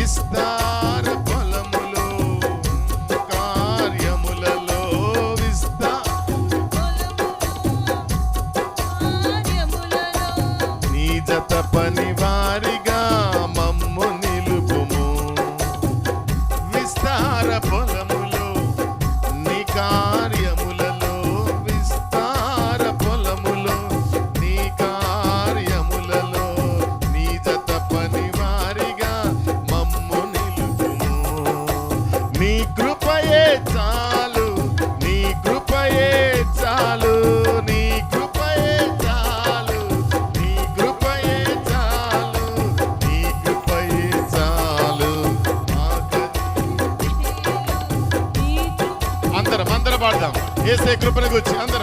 విస్తార ఏసే కృపను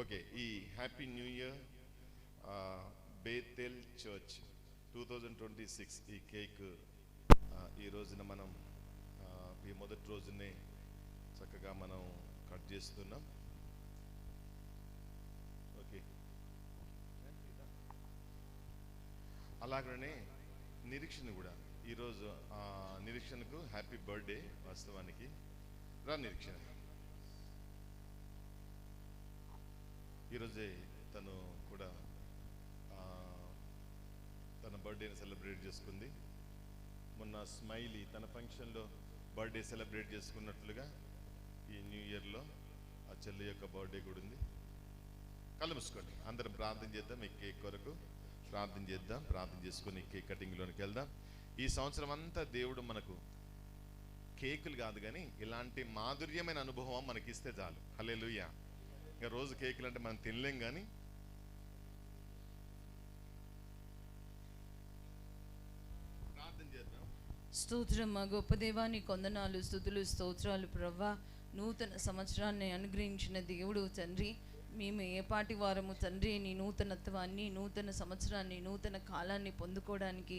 ఓకే ఈ happy new year Bethel church two thousand twenty six ఈ కేక్ uh, ఈ రోజున మనం uh, ఈ మొదటి రోజునే చక్కగా మనం కట్ చేస్తున్నాం. ఓకే అలాగనే నిరీక్షణ కూడా ఈరోజు నిరీక్షణకు హ్యాపీ బర్త్డే వాస్తవానికి. రా నిరీక్షణ. ఈరోజే తను కూడా తన బర్త్డేని సెలబ్రేట్ చేసుకుంది. మొన్న స్మైలీ తన ఫంక్షన్లో బర్త్డే సెలబ్రేట్ చేసుకున్నట్లుగా ఈ న్యూ ఇయర్లో ఆ చెల్లి యొక్క బర్త్డే కూడా ఉంది. కళ్ళు అందరం ప్రార్థన చేద్దాం ఈ కేక్ కొరకు ప్రార్థన చేద్దాం ప్రార్థన చేసుకుని కేక్ కటింగ్లోనికి వెళ్దాం. ఈ సంవత్సరం అంతా దేవుడు మనకు కేకులు కాదు కానీ ఇలాంటి మాధుర్యమైన అనుభవం మనకిస్తే చాలు. హలే ఇంకా రోజు కేకులు అంటే మనం తినలేం కానీ ప్రార్థన చేద్దాం. స్తోత్రం మా గొప్ప దేవాన్ని కొందనాలు స్థుతులు స్తోత్రాలు ప్రవ్వా. నూతన సంవత్సరాన్ని అనుగ్రహించిన దేవుడు తండ్రి. మేము ఏపాటి వారము తండ్రి నీ నూతనత్వాన్ని నూతన సంవత్సరాన్ని నూతన కాలాన్ని పొందుకోవడానికి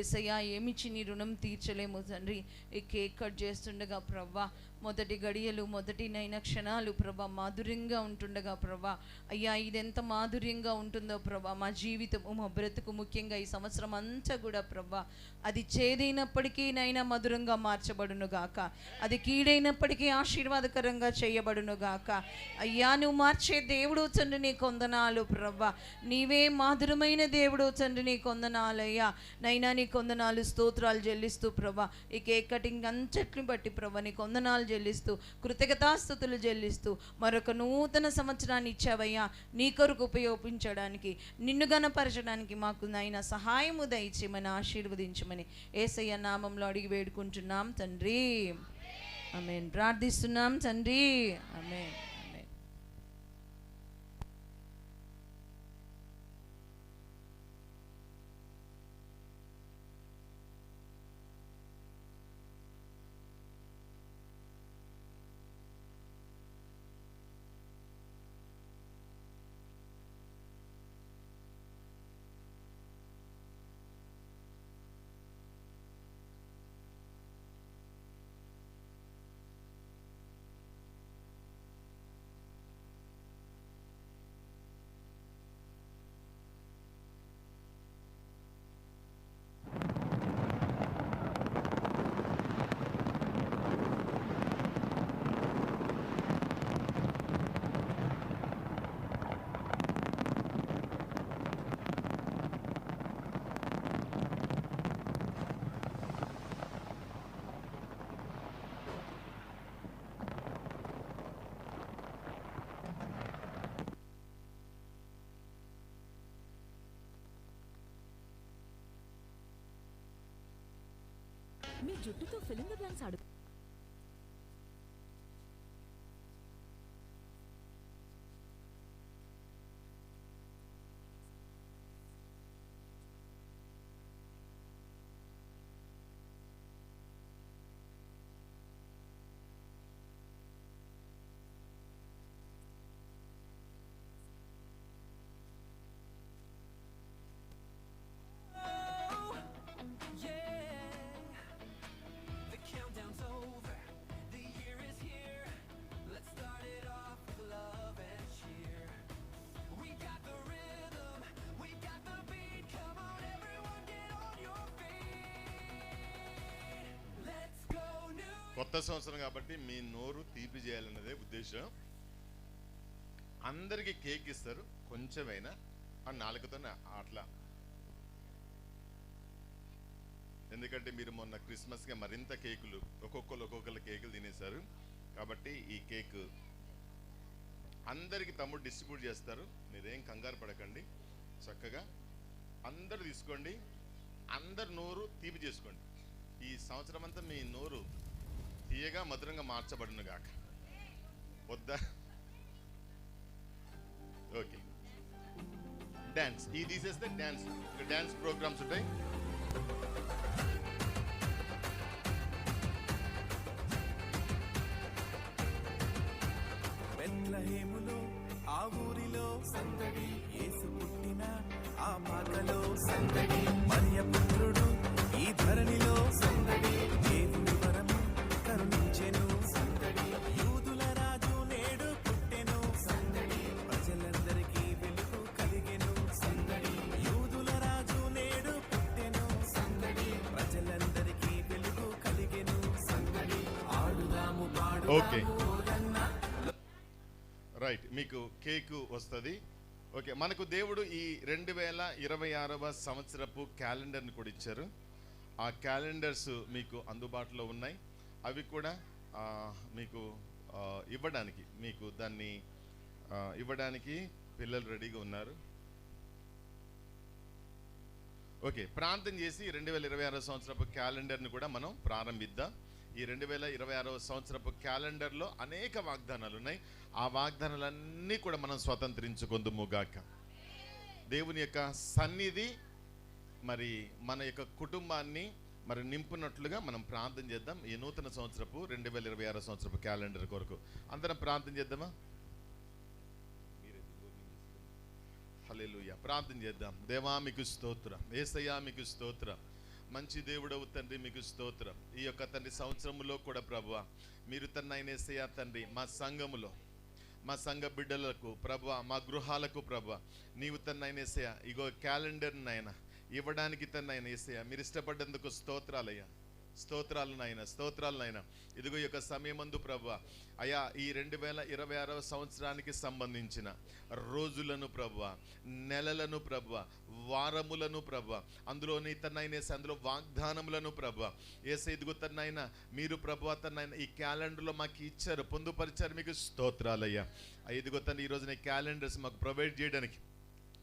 ఏసయ్యా ఏమిచ్చి నీ రుణం తీర్చలేము తండ్రి. ఈ కేక్ కట్ చేస్తుండగా ప్రవ్వా మొదటి గడియలు మొదటి నైన క్షణాలు ప్రభా మాధుర్యంగా ఉంటుండగా ప్రభా. అయ్యా ఇదెంత మాధుర్యంగా ఉంటుందో ప్రభా. మా జీవితము మా బ్రతుకు ముఖ్యంగా ఈ సంవత్సరం అంతా కూడా ప్రభా. అది చేదైనప్పటికీ నైనా మధురంగా మార్చబడును గాక. అది కీడైనప్పటికీ ఆశీర్వాదకరంగా చేయబడును గాక. అయ్యా నువ్వు మార్చే దేవుడు తండ్రి నీ కొందనాలు ప్రభా. నీవే మాధురమైన దేవుడు తండ్రి నీ నైనా నీ కొందనాలు స్తోత్రాలు చెల్లిస్తూ ప్రభా. ఈ కేక్ కటింగ్ అంచట్ని బట్టి ప్రభా నీ కొందనాలు చెల్లిస్తూ కృతజ్ఞతాస్థుతులు చెల్లిస్తూ మరొక నూతన సంవత్సరాన్ని ఇచ్చావయ్యా. నీ కొరకు ఉపయోగించడానికి నిన్ను గనపరచడానికి మాకు నాయన సహాయము దయచేయమని ఆశీర్వదించమని ఏసయ్య నామంలో అడిగి వేడుకుంటున్నాం తండ్రి. ఆమె ప్రార్థిస్తున్నాం తండ్రి. ఆమె ఆమేన్ మీ జుట్టుతో ఫిలింగర్ కొత్త సంవత్సరం కాబట్టి మీ నోరు తీపి చేయాలన్నదే ఉద్దేశం. అందరికి కేక్ ఇస్తారు కొంచెమైనా. ఆ నాలుగుతో అట్లా. ఎందుకంటే మీరు మొన్న క్రిస్మస్గా మరింత కేకులు ఒక్కొక్కరు ఒక్కొక్కరు కేకులు తినేశారు. కాబట్టి ఈ కేక్ అందరికి తమ్ముడు డిస్ట్రిబ్యూట్ చేస్తారు. మీరేం కంగారు పడకండి. చక్కగా అందరు తీసుకోండి. అందరు నోరు తీపి చేసుకోండి. ఈ సంవత్సరం అంతా మీ నోరు తీయగా మధురంగా మార్చబడును గాక వద్దా ఓకే డ్యాన్స్ ఈ తీసేస్తే డ్యాన్స్ డ్యాన్స్ ప్రోగ్రామ్స్ ఉంటాయి ఓకే. రైట్ మీకు కేకు వస్తుంది. ఓకే మనకు దేవుడు ఈ రెండు వేల ఇరవై ఆరవ సంవత్సరపు క్యాలెండర్ని కూడా ఇచ్చారు. ఆ క్యాలెండర్స్ మీకు అందుబాటులో ఉన్నాయి. అవి కూడా మీకు ఇవ్వడానికి మీకు దాన్ని ఇవ్వడానికి పిల్లలు రెడీగా ఉన్నారు. ఓకే ప్రాంతం చేసి రెండు వేల ఇరవై ఆరో సంవత్సరపు క్యాలెండర్ని కూడా మనం ప్రారంభిద్దాం. ఈ రెండు వేల ఇరవై ఆరవ సంవత్సరపు క్యాలెండర్లో అనేక వాగ్దానాలు ఉన్నాయి ఆ వాగ్దానాలన్నీ కూడా మనం స్వతంత్రించుకుందుముగాక. దేవుని యొక్క సన్నిధి మరి మన యొక్క కుటుంబాన్ని మరి నింపునట్లుగా మనం ప్రార్థన చేద్దాం. ఈ నూతన సంవత్సరపు రెండు వేల ఇరవై ఆరో సంవత్సరపు క్యాలెండర్ కొరకు. అందరం ప్రార్థన చేద్దామా? హల్లెలూయా. ప్రార్థన చేద్దాం. దేవా మీకు స్తోత్రం. ఏసయ్యా మీకు స్తోత్రం. మంచి దేవుడవు తండ్రి మీకు స్తోత్రం. ఈ యొక్క తండ్రి సంవత్సరములో కూడా ప్రభువ మీరు తన ఆయన ఏసయ్యా తండ్రి మా సంఘములో మా సంఘ బిడ్డలకు ప్రభు మా గృహాలకు ప్రభు నీవు తన ఆయన ఇగో క్యాలెండర్ నాయన ఇవ్వడానికి తన ఆయన ఏసయ్యా మీరు ఇష్టపడ్డందుకు స్తోత్రాలయ్యా. స్తోత్రాలు నాయన స్తోత్రాలు నాయన ఇదిగో ఈ యొక్క సమయమందు ప్రభు అయా ఈ రెండు వేల ఇరవై ఆరవ సంవత్సరానికి సంబంధించిన రోజులను ప్రభు నెలలను ప్రభు వారములను ప్రభు అందులో నీ అందులో వాగ్దానములను ప్రభు ఏసే ఇదిగో తన్నైనా మీరు ప్రభు తన్నైనా ఈ క్యాలెండర్లో మాకు ఇచ్చారు పొందుపరిచారు మీకు స్తోత్రాలయ్యా. ఇదిగో తను ఈరోజు నీ క్యాలెండర్స్ మాకు ప్రొవైడ్ చేయడానికి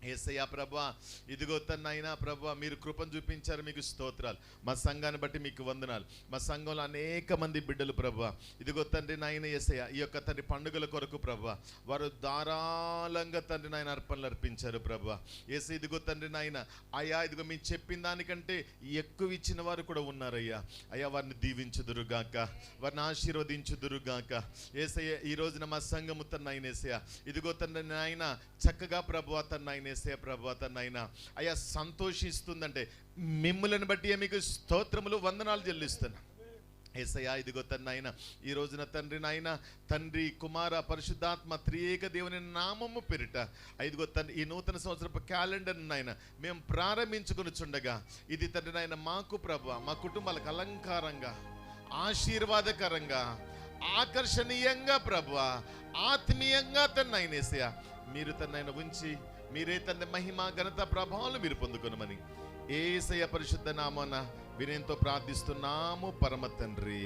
ఏసయ్యా ప్రభా ఇదిగో తన్నైనా ప్రభా మీరు కృపను చూపించారు మీకు స్తోత్రాలు. మా సంఘాన్ని బట్టి మీకు వందనాలు. మా సంఘంలో అనేక మంది బిడ్డలు ప్రభా. ఇదిగో తండ్రి నాయన ఏసయ్య ఈ యొక్క తండ్రి పండుగల కొరకు ప్రభా వారు ధారాళంగా తండ్రి నాయన అర్పణలు అర్పించారు ప్రభా. ఏసై ఇదిగో తండ్రి నాయన అయ్యా ఇదిగో మీరు చెప్పిన దానికంటే ఎక్కువ ఇచ్చిన వారు కూడా ఉన్నారయ్యా. అయ్యా వారిని దీవించుదురుగాక వారిని ఆశీర్వదించుదురుగాక. ఏసయ్య ఈ రోజున మా సంఘము తన నాయన ఏసయ్య ఇదిగో తండ్రి నాయన చక్కగా ప్రభు తన్నైన నాయన ఏసయ్య నాయన అయ్యా సంతోషిస్తుందంటే మిమ్ములను బట్టి మీకు స్తోత్రములు వందనాలు చెల్లిస్తున్నా. ఏసయ్యా ఇదిగో తన ఆయన ఈ రోజున తండ్రి నాయన తండ్రి కుమార పరిశుద్ధాత్మ త్రియేక దేవుని నామము పేరిట ఇదిగో తన ఈ నూతన సంవత్సరపు క్యాలెండర్ నాయన మేము ప్రారంభించుకుని చుండగా ఇది తండ్రి నాయన మాకు ప్రభు మా కుటుంబాలకు అలంకారంగా ఆశీర్వాదకరంగా ఆకర్షణీయంగా ప్రభు ఆత్మీయంగా తన ఆయన మీరు తన ఉంచి మీరే తన మహిమ ఘనత ప్రభావాలు మీరు పొందుకునమని ఏసయ్య పరిశుద్ధ నామాన వినయంతో ప్రార్థిస్తున్నాము. పరమ తండ్రి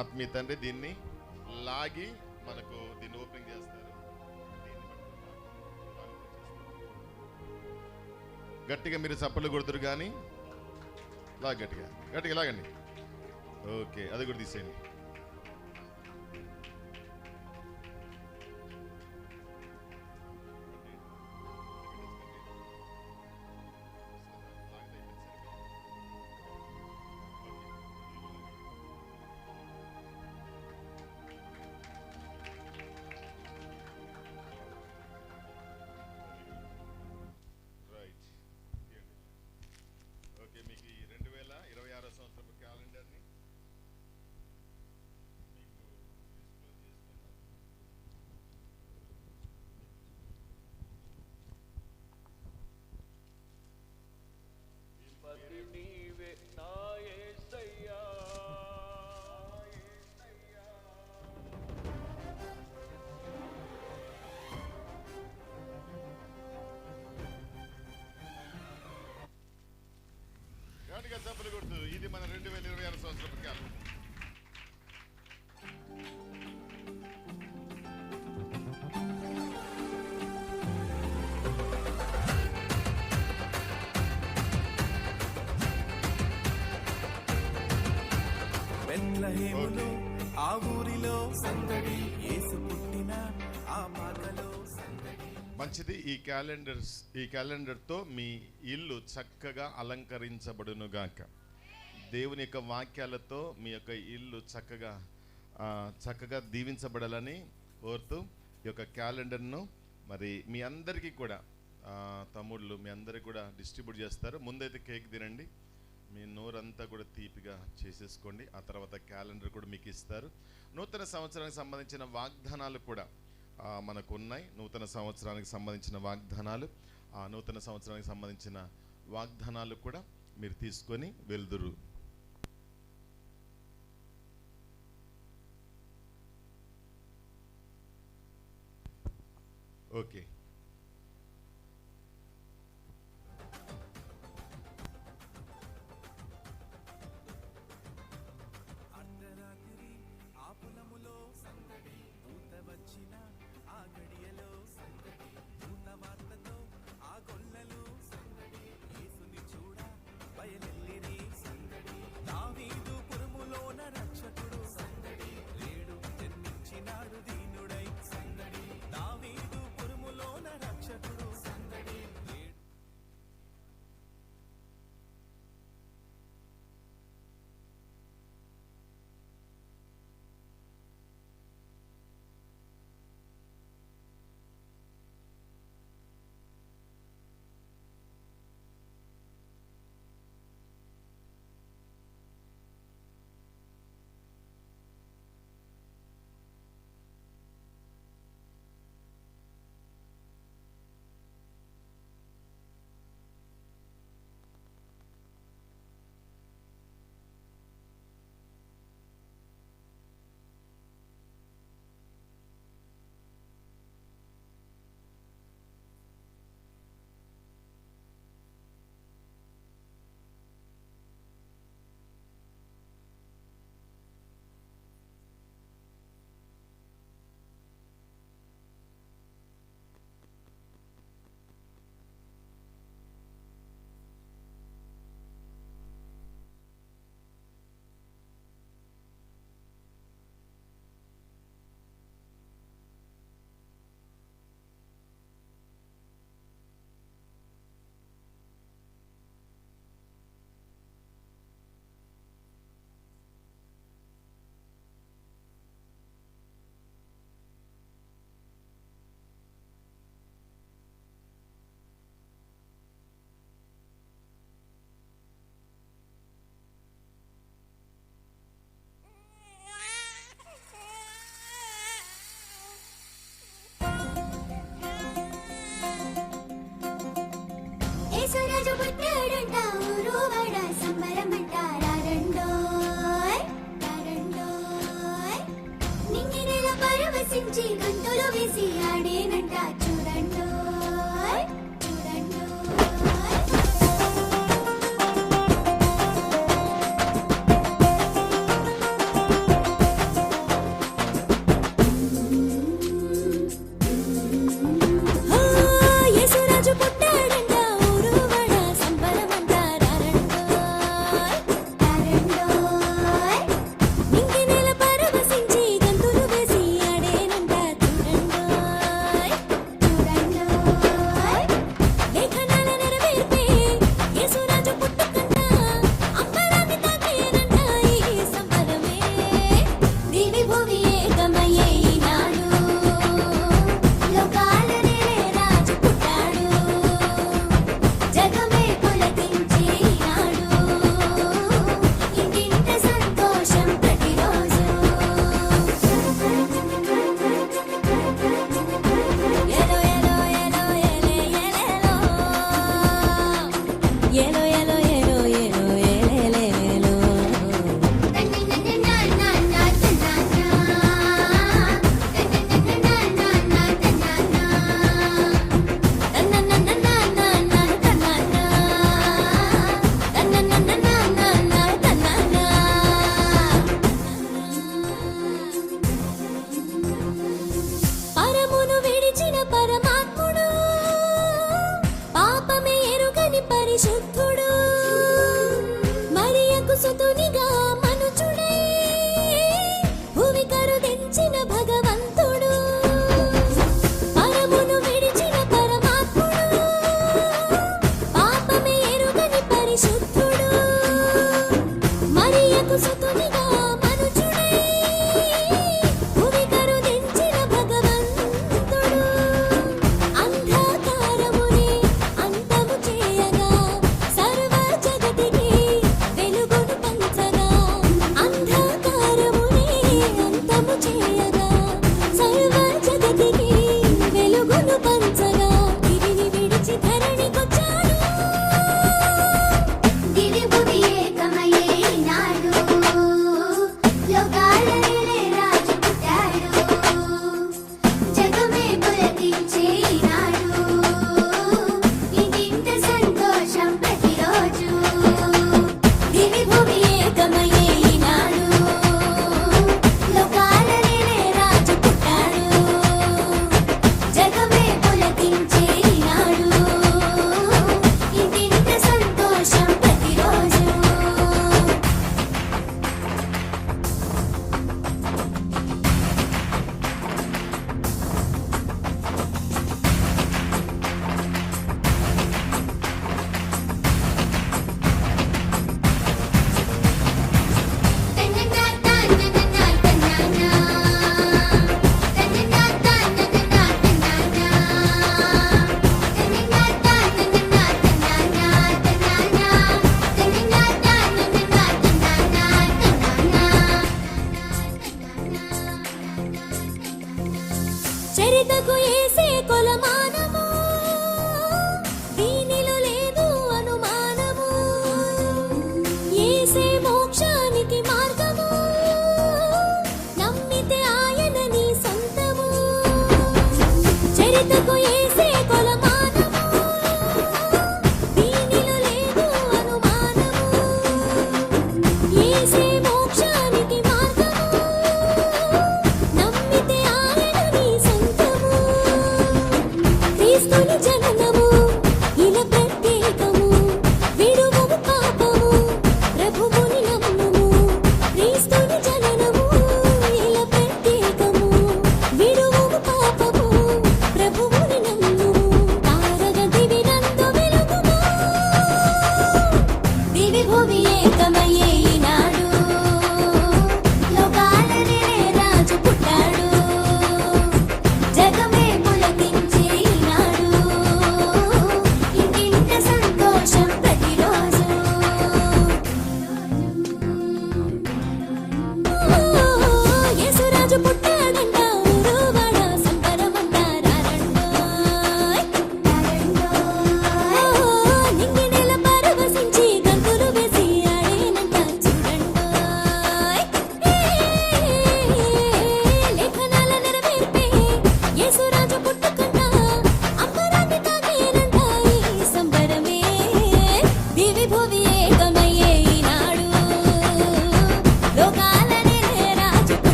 ఆత్మీయ తండ్రి దీన్ని లాగి మనకు దీన్ని ఓపెనింగ్ చేస్తారు. గట్టిగా మీరు చప్పలు కొడుతురు కానీ లాగట్టిగా గట్టిగా లాగండి. ఓకే అది కూడా తీసేయండి. ఆ ఊరిలో సందడి యేసు పుట్టిన ఆ పాకలో సందడి. మంచిది ఈ క్యాలెండర్స్ ఈ క్యాలెండర్తో మీ ఇల్లు చక్కగా అలంకరించబడునుగాక దేవుని యొక్క వాక్యాలతో మీ యొక్క ఇల్లు చక్కగా చక్కగా దీవించబడాలని కోరుతూ ఈ యొక్క క్యాలెండర్ను మరి మీ అందరికీ కూడా తమ్ముళ్ళు మీ అందరికీ కూడా డిస్ట్రిబ్యూట్ చేస్తారు. ముందైతే కేక్ తినండి. మీ నోరంతా కూడా తీపిగా చేసేసుకోండి. ఆ తర్వాత క్యాలెండర్ కూడా మీకు ఇస్తారు. నూతన సంవత్సరానికి సంబంధించిన వాగ్దానాలు కూడా మనకు ఉన్నాయి నూతన సంవత్సరానికి సంబంధించిన వాగ్దానాలు ఆ నూతన సంవత్సరానికి సంబంధించిన వాగ్దానాలు కూడా మీరు తీసుకొని వెళ్దురు ఓకే.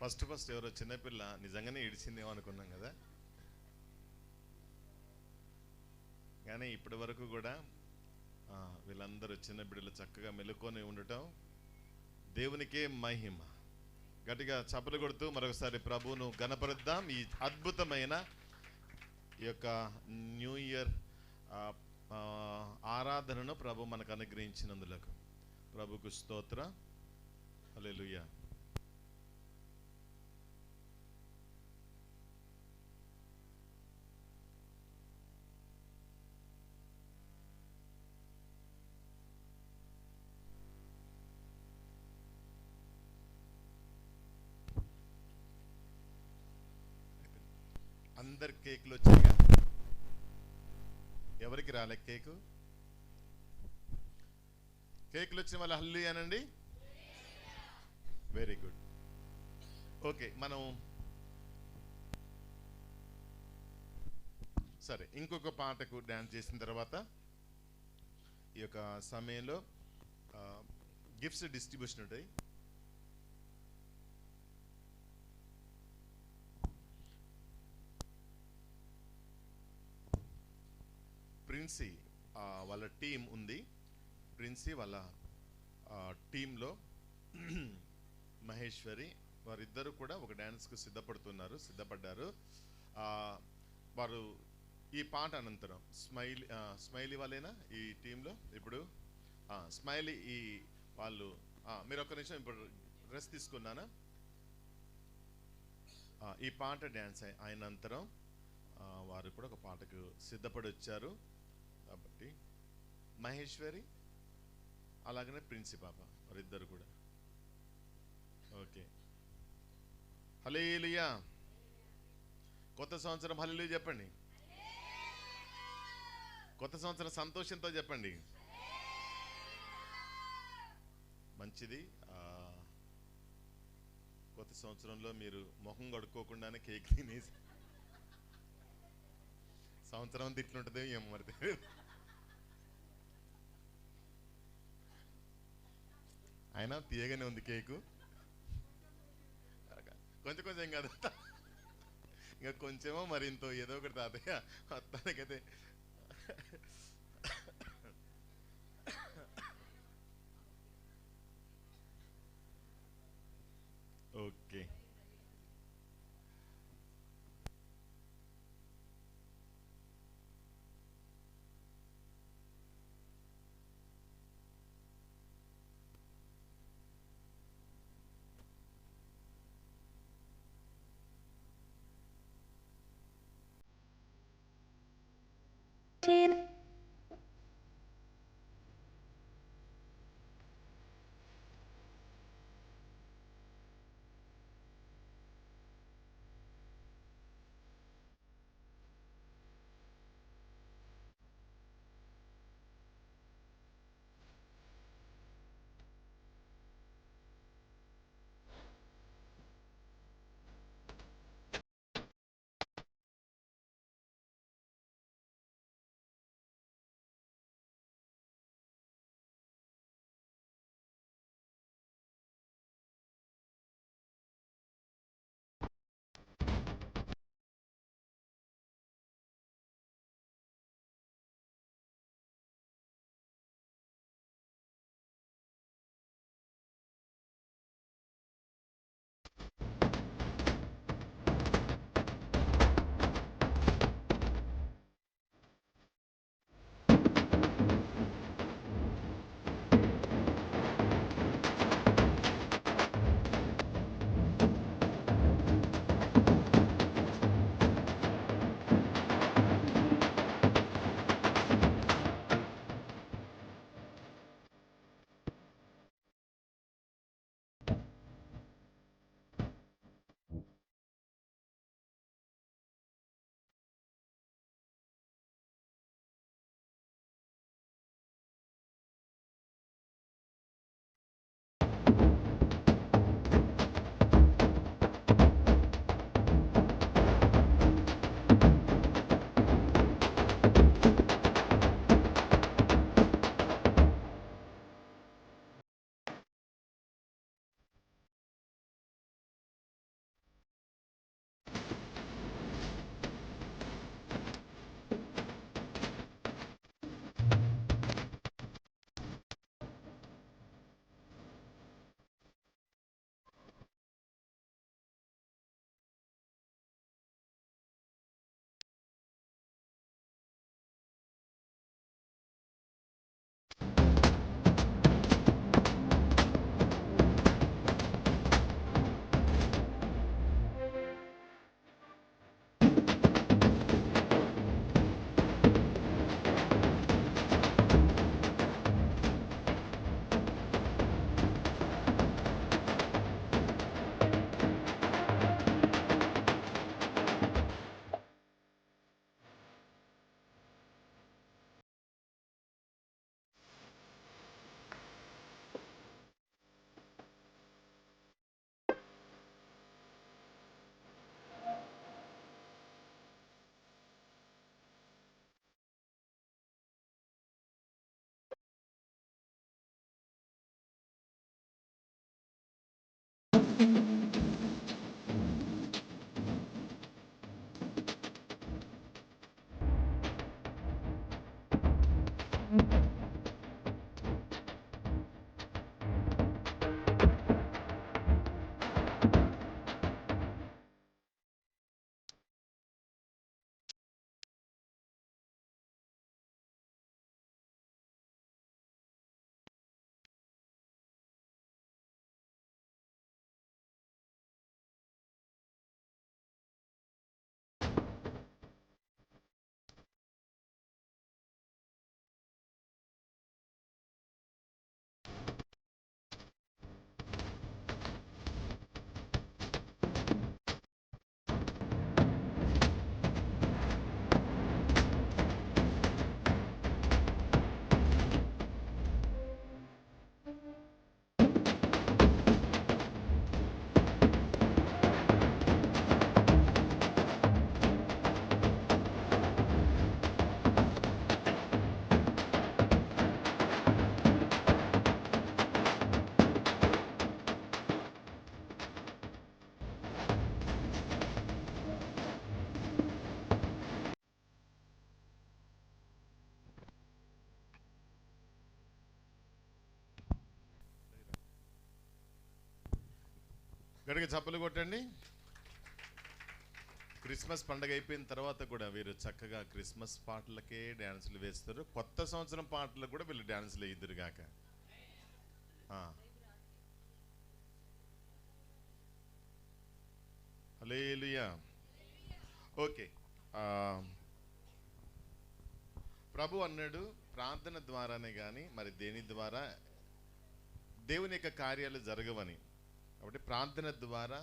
ఫస్ట్ ఫస్ట్ ఎవరో చిన్నపిల్ల నిజంగానే ఇడిచిందేమో అనుకున్నాం కదా. కానీ ఇప్పటి వరకు కూడా వీళ్ళందరూ చిన్న బిడ్డలు చక్కగా మెలుకొని ఉండటం దేవునికే మహిమ. గట్టిగా చప్పలు కొడుతూ మరొకసారి ప్రభువును గణపరుద్దాం ఈ అద్భుతమైన ఈ యొక్క న్యూ ఇయర్ ఆరాధనను ప్రభు మనకు అనుగ్రహించినందులకు. ప్రభుకు స్తోత్ర. హల్లెలూయా. అందరి కేకులు వచ్చాయిగా? ఎవరికి రాలే కేకు? కేకులు వచ్చిన వాళ్ళ హల్లు అనండి? వెరీ గుడ్ ఓకే మనం సరే ఇంకొక పాటకు డ్యాన్స్ చేసిన తర్వాత ఈ యొక్క సమయంలో గిఫ్ట్స్ డిస్ట్రిబ్యూషన్ ఉంటాయి. ప్రిన్సీ వాళ్ళ టీం ఉంది. ప్రిన్సీ వాళ్ళ టీంలో మహేశ్వరి వారిద్దరు కూడా ఒక డ్యాన్స్కు సిద్ధపడుతున్నారు సిద్ధపడ్డారు. వారు ఈ పాట అనంతరం స్మైలీ స్మైలీ వాళ్ళేనా ఈ టీంలో ఇప్పుడు స్మైలీ ఈ వాళ్ళు మీరు ఒక్క నిమిషం ఇప్పుడు రెస్ట్ తీసుకున్నానా? ఈ పాట డ్యాన్స్ అయి- అయినంతరం వారు కూడా ఒక పాటకు సిద్ధపడి వచ్చారు కాబట్టి మహేశ్వరి అలాగనే ప్రిన్సి పాప వారిద్దరు కూడా. ఓకే. హలేలియా కొత్త సంవత్సరం హలేలు చెప్పండి. కొత్త సంవత్సరం సంతోషంతో చెప్పండి. మంచిది. కొత్త సంవత్సరంలో మీరు మొహం కడుక్కోకుండానే కేక్ తినేసి. సంవత్సరం అంతా ఏమో మరి అయినా తీయగానే ఉంది కేకు. కొంచెం కొంచెం కాదు. ఇంకా కొంచెమో మరింత ఏదో ఒకటి తాతయ్య మొత్తానికైతే ఓకే. Teen. Mm-hmm. గడిగ చప్పలు కొట్టండి. క్రిస్మస్ పండగ అయిపోయిన తర్వాత కూడా వీరు చక్కగా క్రిస్మస్ పాటలకే డ్యాన్సులు వేస్తారు. కొత్త సంవత్సరం పాటలకు కూడా వీళ్ళు డ్యాన్సులు వేయిద్దరు కాక అలేలుయా ఓకే. ప్రభు అన్నాడు ప్రార్థన ద్వారానే కానీ మరి దేని ద్వారా? దేవుని యొక్క కార్యాలు జరగవని. కాబట్టి ప్రార్థన ద్వారా